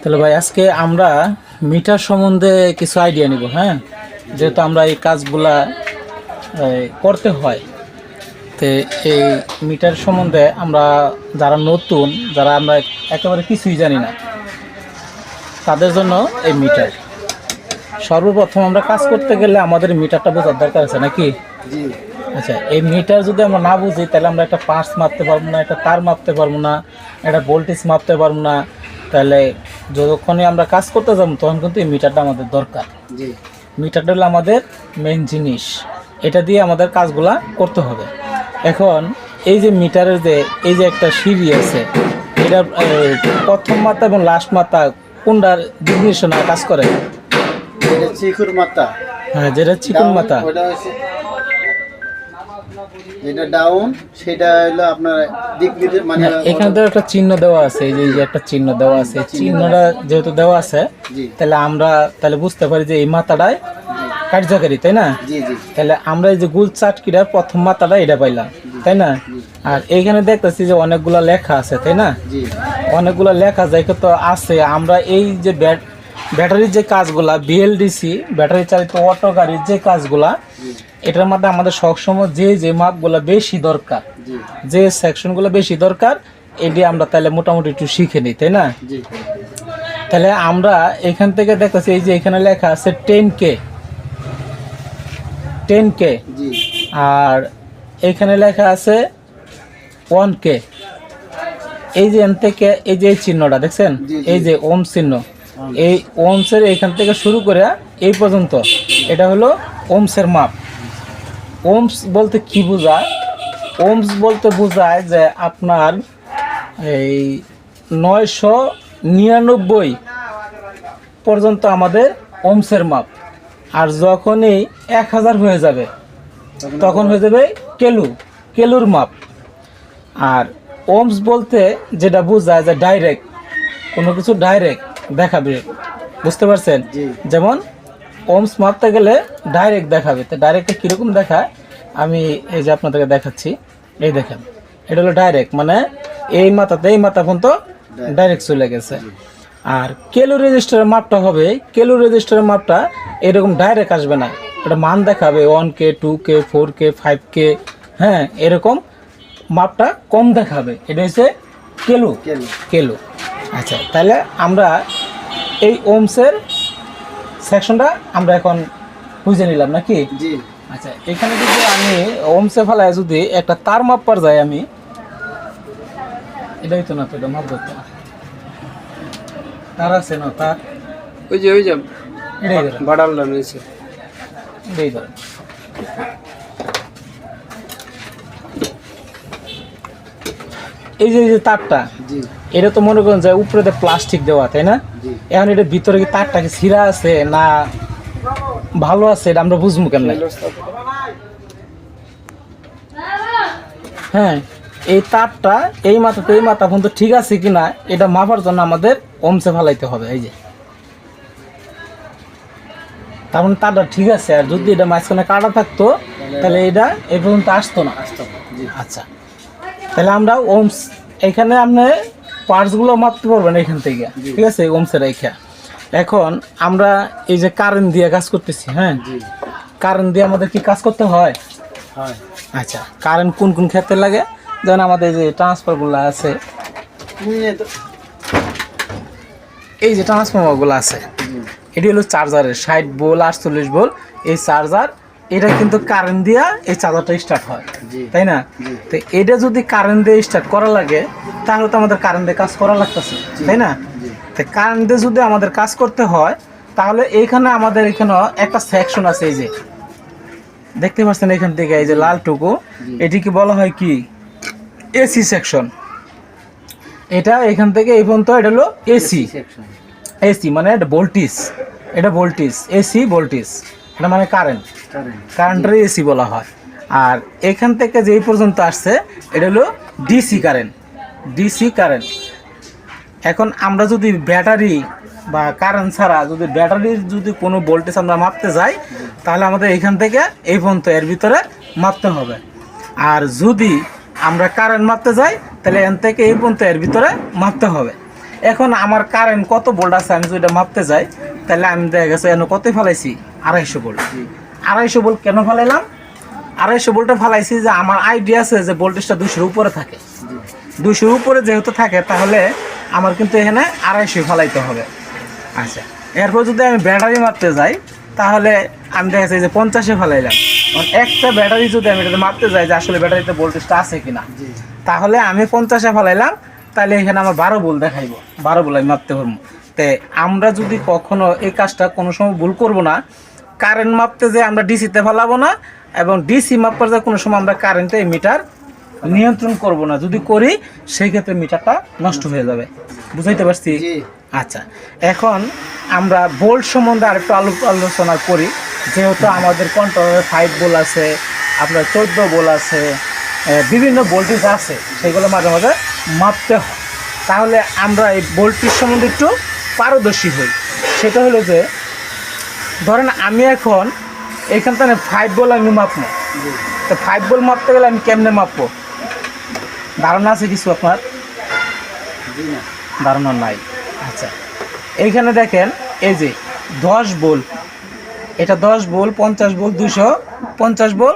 তাহলে ভাই, আজকে আমরা মিটার সম্বন্ধে কিছু আইডিয়া নিব হ্যাঁ? যেহেতু আমরা এই কাজগুলা করতে হয়। তো এই মিটার সম্বন্ধে আমরা যারা নতুন, যারা আমরা একেবারে কিছুই জানি না, তাদের জন্য এই মিটার। সর্বপ্রথম আমরা কাজ করতে গেলে আমাদের মিটারটা বোঝার দরকার আছে, নাকি? আচ্ছা এই মিটার যদি আমরা না বুঝি তাহলে আমরা একটা পার্স মাপতে পারব না একটা তার মাপতে পারব না একটা ভোল্টেজ মাপতে পারব না। তাহলে যতক্ষণে আমরা কাজ করতে যাব তখন কিন্তু এই মিটারটা আমাদের দরকার। জি। মিটারটা হলো আমাদের মেন জিনিস। এটা দিয়ে আমাদের কাজগুলা করতে হবে। এখন এই যে মিটারের যে এই যে একটা সিঁড়ি আছে এটার এই, প্রথম মাত্রা এবং লাস্ট মাত্রা কোনটার নির্দেশনা কাজ করে? এটা চিকুর মাথা। হ্যাঁ যেটা চিকন হচ্ছে যেটা ডাউন সেটা হলো আপনার নির্দেশ মানে এখানে তো একটা চিহ্ন দেওয়া আছে এই যে একটা চিহ্ন দেওয়া আছে। চিহ্নটা যেহেতু দেওয়া আছে তাহলে আমরা তাহলে বুঝতে পারি যে এই মাথাটায় কার্যকারী তাই না? তাহলে আমরা এই যে গুল চাটকিটার প্রথম মাথাটা এটা পাইলাম তাই না? আর এইখানে দেখতেছি যে অনেকগুলা লেখা আছে তাই না? অনেকগুলা লেখা যায় তো আছে আমরা এই যে ব্যাট ব্যাটারির যে কাজগুলা বিএলডিসি ব্যাটারি চালিত অটো গাড়ির যে কাজগুলা এটার মধ্যে আমাদের সবসময় যে যে মাপগুলো বেশি দরকার যে সেকশনগুলো বেশি দরকার এটি আমরা তাহলে মোটামুটি একটু শিখে নিই তাই না? তাহলে আমরা এখান থেকে দেখতেছি এই যে এখানে লেখা আছে টেন কে টেন কে আর এখানে লেখা আছে ওয়ান কে এই যে এন থেকে এই যে চিহ্নটা দেখছেন। এই যে ওম চিহ্ন। এই ওমসের এখান থেকে শুরু করে এই পর্যন্ত, এটা হলো ওমসের মাপ। ওমস বলতে কি বোঝায়? ওমস বলতে বোঝায় যে আপনার এই নয়শো নিরানব্বই পর্যন্ত আমাদের ওমসের মাপ। আর যখনই এক হাজার হয়ে যাবে, তখন হয়ে যাবে কেলু, কেলুর মাপ। আর ওমস বলতে যেটা বোঝায় যে ডাইরেক্ট কোনো কিছু ডাইরেক্ট দেখাবে। বুঝতে পারছেন? যেমন ওমস মাপতে গেলে ডাইরেক্ট দেখাবে। তো ডাইরেক্টে কীরকম দেখায়? আমি এই যে আপনাদেরকে দেখাচ্ছি। এই দেখেন এটা হলো ডাইরেক্ট মানে এই মাথাতে এই মাথা পর্যন্ত ডাইরেক্ট চলে গেছে। আর কেলু রেজিস্টারের মাপটা হবে কেলু রেজিস্টারের মাপটা এরকম ডাইরেক্ট আসবে না। এটা মান দেখাবে one K two K four K five K হ্যাঁ এরকম মাপটা কম দেখাবে। এটা হচ্ছে কেলু। কেলো। আচ্ছা তাহলে আমরা এই ওমসের সেকশনটা আমরা এখন বুঝে নিলাম নাকি? জি। আচ্ছা এখানে যদি আমি ওমসে ফেলায় যদি একটা তার মাপবার যাই আমি এটাই তো না তো এটা মাপ ধরতে। তার আছে না তার? ওই যে ওই যে এটাই ধরেন বাড়ালটা নিয়েছে এটাই ধরেন এই যে এই যে তারটা জি। এটা তো মনে করেন যে উপরে তো প্লাস্টিক দেওয়া তাই না? এখন এটা ভিতরে কি তারটা কি ছিঁড়া আছে না ভালো আছে এটা আমরা বুঝব কেমন? হ্যাঁ এই তারটা এই মাথাতে এই মাথা পর্যন্ত ঠিক আছে কিনা এটা মাপার জন্য আমাদের ওমসে ফালাইতে হবে এই যে। তার মানে তারটা ঠিক আছে আর যদি এটা মাঝখানে কাটা থাকতো তাহলে এটা এই পর্যন্ত আসতো না। আসতো আচ্ছা তাহলে আমরা ওমস এখানে আপনি পার্টসগুলো মাপতে পারবেন এখান থেকে। ঠিক আছে ওমসের রেখা এখন আমরা এই যে কারেন্ট দিয়ে কাজ করতেছি হ্যাঁ? কারেন্ট দিয়ে আমাদের কি কাজ করতে হয়? হয়। আচ্ছা কারেন্ট কোন কোন ক্ষেত্রে লাগে? যেমন আমাদের যে ট্রান্সফারগুলো আছে। এই যে ট্রান্সফর্মারগুলো আছে। এটি হলো চার্জারের ষাট বোল আটচল্লিশ বোল এই চার্জার এটা কিন্তু কারেন্ট দিয়া এই চাদরটা স্টার্ট হয় তাই না? তো এটা যদি কারেন্ট দিয়ে স্টার্ট করা লাগে তাহলে তো আমাদের কারেন্ট দিয়ে কাজ করা লাগতেছে তাই না? তো কারেন্ট দিয়ে যদি আমাদের কাজ করতে হয় তাহলে এইখানে আমাদের এখানে একটা সেকশন আছে এই যে। দেখতে পাচ্ছেন এখান থেকে এই যে লালটুকু এটি কি বলা হয় কি? এসি সেকশন এটা এখান থেকে এই পর্যন্ত এটা হলো এসি। সেকশন এসি মানে এটা ভোল্টেজ এটা ভোল্টেজ এসি ভোল্টেজ এটা মানে কারেন্ট কারেন্ট কারেন্টের এসি বলা হয়। আর এখান থেকে যেই পর্যন্ত আসছে এটা হলো ডিসি কারেন্ট ডিসি কারেন্ট এখন আমরা যদি ব্যাটারি বা কারেন্ট ছাড়া যদি ব্যাটারির যদি কোনো ভোল্টেজ আমরা মাপতে যাই তাহলে আমাদের এখান থেকে এই পর্যন্ত এর ভিতরে মাপতে হবে। আর যদি আমরা কারেন্ট মাপতে যাই তাহলে এখান থেকে এই পর্যন্ত এর ভিতরে মাপতে হবে। এখন আমার কারেন্ট কত ভোল্ট আছে আমি যদি এটা মাপতে যাই তাহলে আমি দেখা গেছে এনে কত ফেলাইছি? আড়াইশো ভোল্ট আড়াইশো ভোল্ট কেন ফেলাইলাম? আড়াইশো ভোল্টে ফেলাইছি যে আমার আইডিয়া আছে যে ভোল্টেজটা দুশোর উপরে থাকে। দুশোর উপরে যেহেতু থাকে তাহলে আমার কিন্তু এখানে আড়াইশো ফেলাইতে হবে। আচ্ছা এরপর যদি আমি ব্যাটারি মারতে যাই তাহলে আমি দেখা যাচ্ছে যে পঞ্চাশে ফেলাইলাম। একটা ব্যাটারি যদি আমি এটাতে মারতে যাই যে আসলে ব্যাটারিতে ভোল্টেজটা আছে কিনা তাহলে আমি পঞ্চাশে ফেলাইলাম তাহলে এখানে আমার বারো বল দেখাইবো। বারো বল আমি মাপতে পারব। তে আমরা যদি কখনো এই কাজটা কোনো সময় ভুল করব না কারেন্ট মাপতে যে আমরা ডিসিতে ফেলাবো না এবং ডিসি মাপার যে কোনো সময় আমরা কারেন্টে মিটার নিয়ন্ত্রণ করব না। যদি করি সেই ক্ষেত্রে মিটারটা নষ্ট হয়ে যাবে। বুঝাইতে পারছি? আচ্ছা। এখন আমরা বোল্ট সম্বন্ধে আরেকটু আলো আলোচনা করি। যেহেতু আমাদের কন্ট্রোলের ফাইভ বোল আছে আপনার চোদ্দ বোল আছে বিভিন্ন ভোল্টেজ আছে সেগুলো মাঝে মাঝে মাপতে হয়। তাহলে আমরা এই ভোল্টেজ সম্বন্ধে একটু পারদর্শী হই। সেটা হলো যে ধরেন আমি এখন এইখান থেকে ফাইভ বল আমি মাপবো। তো ফাইভ বল মাপতে গেলে আমি কেমনে মাপবো? ধারণা আছে কিছু আপনার? ধারণা নাই। আচ্ছা এইখানে দেখেন, এই যে দশ বল এটা দশ বল পঞ্চাশ বল দুশো পঞ্চাশ বোল